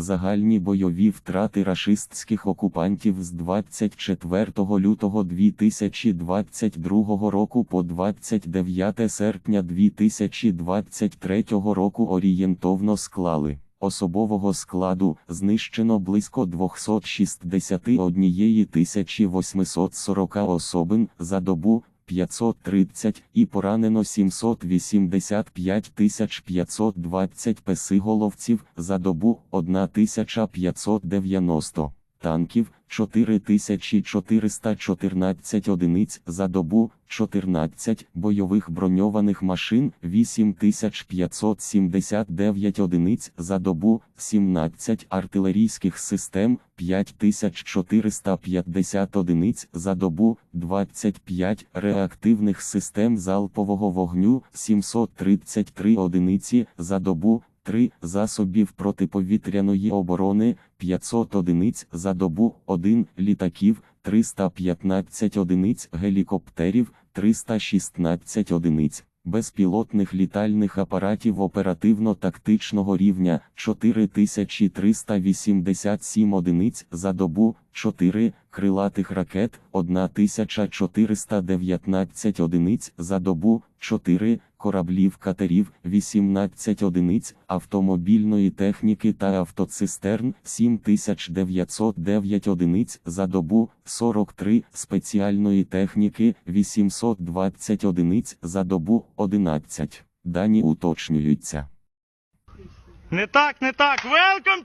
Загальні бойові втрати рашистських окупантів з 24 лютого 2022 року по 29 серпня 2023 року орієнтовно склали. Особового складу знищено близько 261 840 особин за добу 530 і поранено 785 520 песиголовців за добу 1590 танків 4414 одиниць за добу, 14 бойових броньованих машин 8579 одиниць за добу, 17 артилерійських систем 5450 одиниць за добу, 25 реактивних систем залпового вогню 733 одиниці за добу, 3 засобів протиповітряної оборони 500 одиниць за добу, 1 літаків, 315 одиниць гелікоптерів, 316 одиниць безпілотних літальних апаратів оперативно-тактичного рівня 4387 одиниць за добу, 4 крилатих ракет 1419 одиниць за добу, 4 кораблів катерів 18 одиниць автомобільної техніки та автоцистерн 7909 одиниць за добу, 43 спеціальної техніки 820 одиниць за добу, 11. Дані уточнюються. Не так, не так. Велком!